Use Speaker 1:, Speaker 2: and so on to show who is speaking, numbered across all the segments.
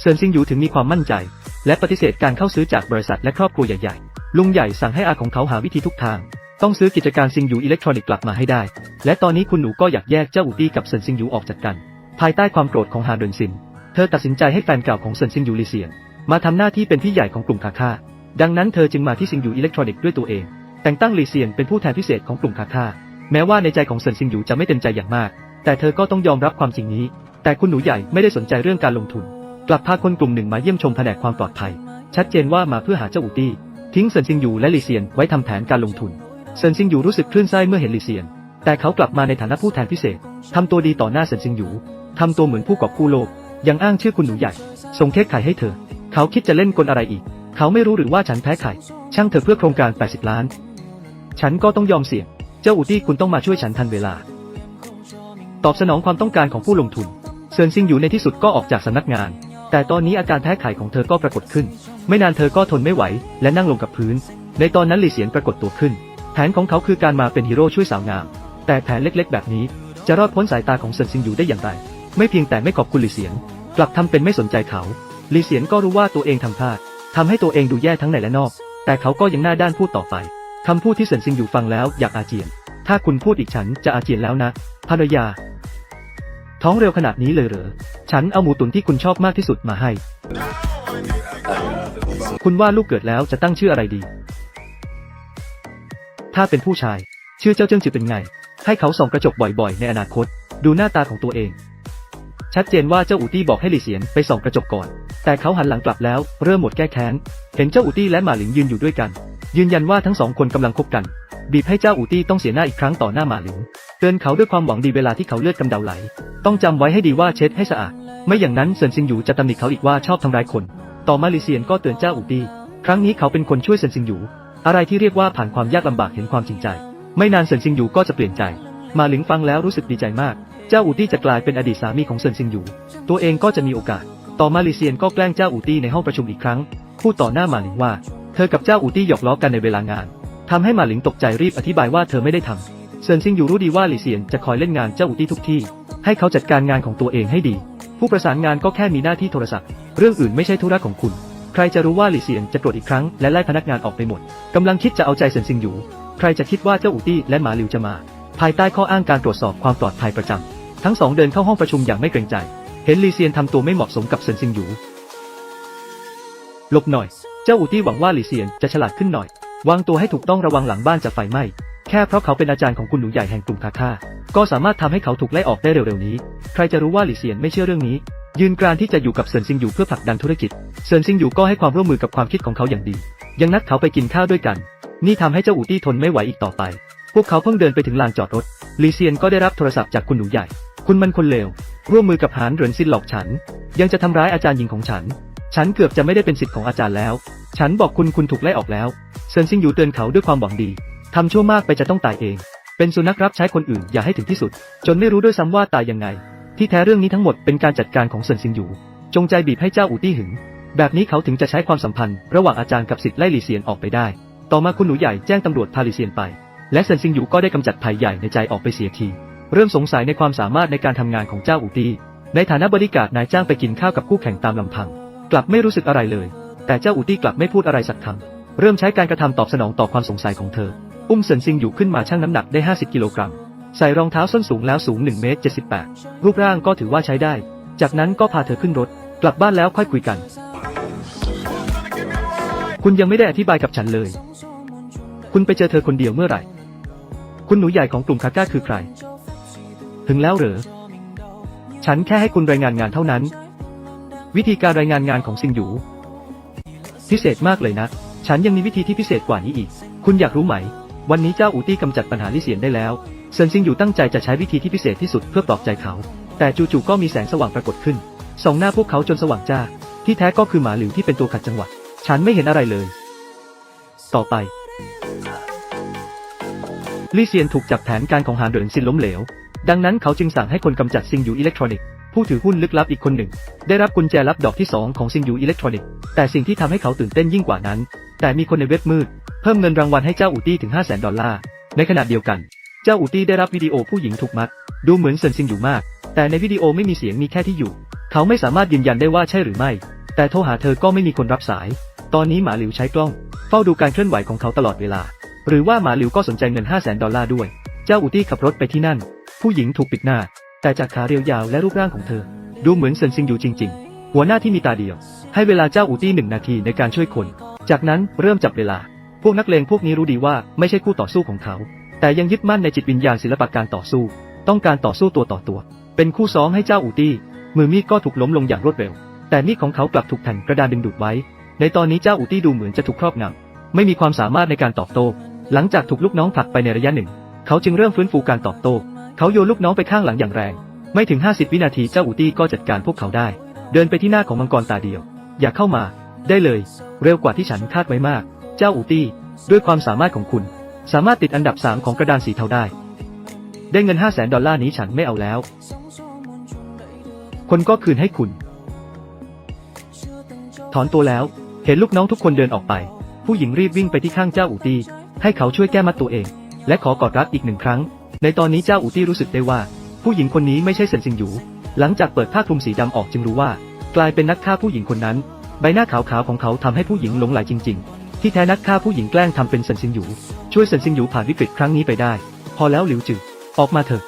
Speaker 1: เซินซิงหยูถึงมีความมั่นใจ และปฏิเสธการเข้าซื้อจากบริษัทและครอบครัวใหญ่ๆ ลุงใหญ่สั่งให้อาของเขาหาวิธีทุกทาง ต้องซื้อกิจการซิงหยูอิเล็กทรอนิกส์กลับมาให้ได้ และตอนนี้คุณหนูก็อยากแยกเจ้าอูตี้กับเซินซิงหยูออกจากกัน ภายใต้ความโกรธของฮาเดินซิน เธอตัดสินใจให้แฟนเก่าของเซินซิงหยูลีเซียน มาทำหน้าที่เป็นพี่ใหญ่ของกลุ่มคาค่า ดังนั้นเธอจึงมาที่ซิงหยูอิเล็กทรอนิกส์ด้วยตัวเอง แต่งตั้งลีเซียนเป็นผู้แทนพิเศษของกลุ่มคาค่า แม้ว่าในใจของเซินซิงหยูจะไม่เต็มใจอย่างมาก แต่เธอก็ต้องยอมรับความจริงนี้ แต่คุณหนูใหญ่ไม่ได้สนใจเรื่องการลงทุน กลับพาคนกลุ่มหนึ่งมาเยี่ยมชมแผนกความปลอดภัย ชัดเจนว่ามาเพื่อหาเจ้าอูตี้ ทิ้งเซินซิงหยูและลีเซียนไว้ทำแผนการลงทุน เซินซิงหยูรู้สึกคลื่นไส้เมื่อเห็นลีเซียน แต่เขากลับมาในฐานะผู้แทนพิเศษทำตัวดีต่อหน้าเซินซิงหยูทำตัวเหมือนผู้กอบกู้โลก ยังอ้างชื่อคุณหนูใหญ่ ส่งเค้กไข่ให้เธอ เขาคิดจะเล่นกลอะไรอีก เขาไม่รู้หรือว่าฉันแพ้ไข่ ช่างเธอเพื่อโครงการ 80 ล้าน ฉันก็ต้องยอมเสี่ยง เจ้าอูตี้คุณต้องมาช่วยฉันทันเวลา ตอบสนองความต้องการของผู้ลงทุน เซินซิงอยู่ในที่สุดก็ออกจากสำนักงาน แต่ตอนนี้อาการแพ้ไข่ของเธอก็ปรากฏขึ้น ไม่นานเธอก็ทนไม่ไหว และนั่งลงกับพื้น ในตอนนั้นหลี่เสียนปรากฏตัวขึ้น แผนของเขาคือการมาเป็นฮีโร่ช่วยสาวงาม แต่แผนเล็กๆ แบบนี้ จะรอดพ้นสายตาของเซินซิงอยู่ได้อย่างไร ไม่เพียงแต่ไม่ขอบคุณหลี่เสียน กลับทำเป็นไม่สนใจเขา หลี่เสียนก็รู้ว่าตัวเองทำพลาดทำให้ตัวเองดูแย่ทั้งในและนอก แต่เขาก็ยังหน้าด้านพูดต่อไปคำพูดที่เซินซิงอยู่ฟังแล้วอยากอาเจียน ถ้าคุณพูดอีกฉันจะอาเจียนแล้วนะภรรยา ท้องเร็วขนาดนี้เลยเหรอ ฉันเอาหมูตุ๋นที่คุณชอบมากที่สุดมาให้ คุณว่าลูกเกิดแล้วจะตั้งชื่ออะไรดี ถ้าเป็นผู้ชาย ชื่อเจ้าเจิ้งจือเป็นไง ให้เขาส่องกระจกบ่อยๆ ในอนาคต ดูหน้าตาของตัวเอง ชัดเจนว่าเจ้าอูตี้บอกให้หลี่เสียนไปส่องกระจกก่อน แต่เขาหันหลังกลับแล้วเริ่มหมดแก้แค้น เห็นเจ้าอูตี้และหมาหลิงยืนอยู่ด้วยกัน ยืนยันว่าทั้งสองคนกำลังคบกัน บีบให้เจ้าอูตี้ต้องเสียหน้าอีกครั้งต่อหน้าหมาหลิง เตือนเขาด้วยความหวังดีเวลาที่เขาเลือดกำเดาไหล ต้องจำไว้ให้ดีว่าเช็ดให้สะอาด ไม่อย่างนั้นเซินซิงหยูจะตำหนิเขาอีกว่าชอบทำร้ายคน ต่อมาลีเซียนก็เตือนเจ้าอูตี้ครั้งนี้เขาเป็นคนช่วยเซินซิงหยูอะไรที่เรียกว่าผ่านความยากลำบากเห็นความจริงใจ ไม่นานเซินซิงหยูก็จะเปลี่ยนใจ มาหลิงฟังแล้วรู้สึกดีใจมาก เจ้าอูตี้จะกลายเป็นอดีตสามีของเซินซิงหยูตัวเองก็จะมีโอกาส ต่อมาลีเซียนก็แกล้งเจ้าอูตี้ในห้องประชุมอีกครั้ง พูดต่อหน้ามาหลิงว่า เธอกับเจ้าอูตี้หยอกล้อกันในเวลางานทำให้มาหลิงตกใจรีบอธิบายว่าเธอไม่ได้ทำ เซินซิงอยู่รู้ดีว่าหลี่เซียนจะคอยเล่นงานเจ้าอูตี้ทุกที่ ให้เขาจัดการงานของตัวเองให้ดี ผู้ประสานงานก็แค่มีหน้าที่โทรศัพท์ เรื่องอื่นไม่ใช่ธุระของคุณ ใครจะรู้ว่าหลี่เซียนจะตรวจอีกครั้งและไล่พนักงานออกไปหมดกำลังคิดจะเอาใจเซินซิงอยู่ ใครจะคิดว่าเจ้าอูตี้และหมาหลิวจะมา ภายใต้ข้ออ้างการตรวจสอบความปลอดภัยประจำทั้งสองเดินเข้าห้องประชุมอย่างไม่เกรงใจ เห็นหลี่เซียนทำตัวไม่เหมาะสมกับเซินซิงอยู่หลบหน่อย เจ้าอูตี้หวังว่าหลี่เซียนจะฉลาดขึ้นหน่อย วางตัวให้ถูกต้องระวังหลังบ้านจะไฟไหม้ แค่เพราะเขาเป็นอาจารย์ของคุณหนูใหญ่แห่งกลุ่มคาค่า ก็สามารถทำให้เขาถูกไล่ออกได้เร็วๆนี้ ใครจะรู้ว่าหลี่เซียนไม่เชื่อเรื่องนี้ ยืนกรานที่จะอยู่กับเซินซิงอยู่เพื่อผลักดันธุรกิจ เซินซิงอยู่ก็ให้ความร่วมมือกับความคิดของเขาอย่างดี ยังนัดเขาไปกินข้าวด้วยกัน นี่ทำให้เจ้าอูตี้ทนไม่ไหวอีกต่อไป พวกเขาเพิ่งเดินไปถึงลานจอดรถ หลี่เซียนก็ได้รับโทรศัพท์จากคุณหนูใหญ่ คุณมันคนเลว ร่วมมือกับหานเหรินซินหลอกฉัน ยังจะทำร้ายอาจารย์หญิงของฉัน ฉันเกือบจะไม่ได้เป็นศิษย์ของอาจารย์แล้ว ฉันบอกคุณคุณถูกไล่ออกแล้ว เซินซิงอยู่เตือนเขาด้วยความหวังดี ทำชั่วมากไปจะต้องตายเอง เป็นสุนัขรับใช้คนอื่นอย่าให้ถึงที่สุด จนไม่รู้ด้วยซ้ำว่าตายยังไง ที่แท้เรื่องนี้ทั้งหมดเป็นการจัดการของเซินซิงอยู่ จงใจบีบให้เจ้าอูตี้หึง แบบนี้เขาถึงจะใช้ความสัมพันธ์ระหว่างอาจารย์กับศิษย์ไล่หลีเซียนออกไปได้ ต่อมาคุณหนูใหญ่แจ้งตำรวจพาหลีเซียนไป และเซินซิงอยู่ก็ได้กำจัดภัยใหญ่ในใจออกไปเสียที เริ่มสงสัยในความสามารถในการทำงานของเจ้าอูตี้ ในฐานะบริการนายจ้างไปกินข้าวกับคู่แข่งตามลำพัง กลับไม่รู้สึกอะไรเลย แต่เจ้าอูตี้กลับไม่พูดอะไรสักคำเริ่มใช้การกระทำตอบสนองต่อความสงสัยของเธอ อุ้มเซินซิงอยู่ขึ้นมาชั่งน้ำหนักได้ 50 กิโลกรัม ใส่รองเท้าส้นสูงแล้วสูง1เมตร78 รูปร่างก็ถือว่าใช้ได้ จากนั้นก็พาเธอขึ้นรถ กลับบ้านแล้วค่อยคุยกัน คุณยังไม่ได้อธิบายกับฉันเลย คุณไปเจอเธอคนเดียวเมื่อไหร่ คุณหนูใหญ่ของกลุ่มคาก้าคือใคร ถึงแล้วเหรอ ฉันแค่ให้คุณรายงานงานเท่านั้น วิธีการรายงานงานของซิงหยูพิเศษมากเลยนะ ฉันยังมีวิธีที่พิเศษกว่านี้อีก คุณอยากรู้ไหม วันนี้เจ้าอูตี้กำจัดปัญหาลิเซียนได้แล้วเซินซิงอยู่ตั้งใจจะใช้วิธีที่พิเศษที่สุดเพื่อปลอบใจเขา แต่จู่ๆก็มีแสงสว่างปรากฏขึ้นส่องหน้าพวกเขาจนสว่างจ้า ที่แท้ก็คือหมาหลิวที่เป็นตัวขัดจังหวะ ฉันไม่เห็นอะไรเลย ต่อไปลี่เซียนถูกจับแผนการของหานเหรินซินล้มเหลว ดังนั้นเขาจึงสั่งให้คนกำจัดซิงยูอิเล็กทรอนิกส์ผู้ถือหุ้นลึกลับอีกคนหนึ่ง ได้รับกุญแจลับดอกที่ 2 ของซิงยูอิเล็กทรอนิกส์แต่สิ่งที่ทำให้เขาตื่นเต้นยิ่งกว่านั้น แต่มีคนในเว็บมืด เพิ่มเงินรางวัลให้เจ้าอูตี้ถึง 5 0 0แสนดอลลาร์ ในขณะเดียวกัน เจ้าอูตี้ได้รับวิดีโอผู้หญิงถูกมัด ดูเหมือนเซินซิงอยู่มาก แต่ในวิดีโอไม่มีเสียงมีแค่ที่อยู่ เขาไม่สามารถยืนยันได้ว่าใช่หรือไม่ แต่โทรหาเธอก็ไม่มีคนรับสาย ตอนนี้หมาหลิวใช้กล้อง เฝ้าดูการเคลื่อนไหวของเขาตลอดเวลา หรือว่าหมาหลิวก็สนใจเงิน 5 0 0แสนดอลลาร์ด้วย เจ้าอูตี้ขับรถไปที่นั่น ผู้หญิงถูกปิดหน้า แต่จากขาเรียวยาวและรูปร่างของเธอ ดูเหมือนเซินซิงอยู่จริง ๆ หัวหน้าที่มีตาเดียว ให้เวลาเจ้าอูตี้หนึ่งนาทีในการช่วยคน จากนั้นเริ่มจับเวลา พวกนักเลงพวกนี้รู้ดีว่าไม่ใช่คู่ต่อสู้ของเขา แต่ยังยึดมั่นในจิตวิญญาณศิลปะการต่อสู้ ต้องการต่อสู้ตัวต่อตัว เป็นคู่ซ้อมให้เจ้าอูตี้ มือมีดก็ถูกล้มลงอย่างรวดเร็ว แต่มีดของเขากลับถูกแผ่นกระดานดึงดูดไว้ ในตอนนี้เจ้าอูตี้ดูเหมือนจะถูกครอบงำไม่มีความสามารถในการตอบโต้ หลังจากถูกลูกน้องผลักไปในระยะหนึ่ง เขาจึงเริ่มฟื้นฟูการตอบโต้ เขาโยนลูกน้องไปข้างหลังอย่างแรง ไม่ถึง 50 วินาทีเจ้าอูตี้ก็จัดการพวกเขาได้ เดินไปที่หน้าของมังกรตาเดียว อย่าเข้ามา ได้เลย เร็วกว่าที่ฉันคาดไว้มาก เจ้าอูตี้ ด้วยความสามารถของคุณ สามารถติดอันดับ 3 ของกระดานสีเทาได้ ได้เงิน 5 0 0แสนดอลลาร์นี้ฉันไม่เอาแล้ว คนก็คืนให้คุณ ถอนตัวแล้ว เห็นลูกน้องทุกคนเดินออกไป ผู้หญิงรีบวิ่งไปที่ข้างเจ้าอูตี้ ให้เขาช่วยแก้มัดตัวเอง และขอกอดรัดอีกหนึ่งครั้ง ในตอนนี้เจ้าอูตี้รู้สึกได้ว่า ผู้หญิงคนนี้ไม่ใช่เซินซิงหยู หลังจากเปิดผ้าคลุมสีดำออกจึงรู้ว่า กลายเป็นนักฆ่าผู้หญิงคนนั้น ใบหน้าขาวๆของเขาทำให้ผู้หญิงหลงไหลจริง ๆ ที่แท้นักฆ่าผู้หญิงแกล้งทำเป็นเซินซิงหยู ช่วยเซินซิงหยูผ่านวิกฤตครั้งนี้ไปได้ พอแล้วหลิวจือออกมาเถอะ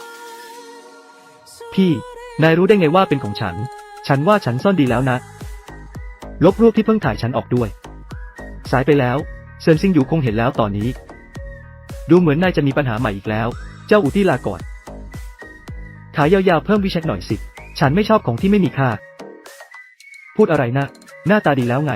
Speaker 1: พี่ นายรู้ได้ไงว่าเป็นของฉัน ฉันว่าฉันซ่อนดีแล้วนะ ลบรูปที่เพิ่งถ่ายฉันออกด้วย สายไปแล้วเซินซิงอยู่คงเห็นแล้วตอนนี้ ดูเหมือนนายจะมีปัญหาใหม่อีกแล้ว เจ้าอูตี้ลาก่อนขายาวๆเพิ่มวิเช็คหน่อยสิ ฉันไม่ชอบของที่ไม่มีค่า พูดอะไรนะ หน้าตาดีแล้วไง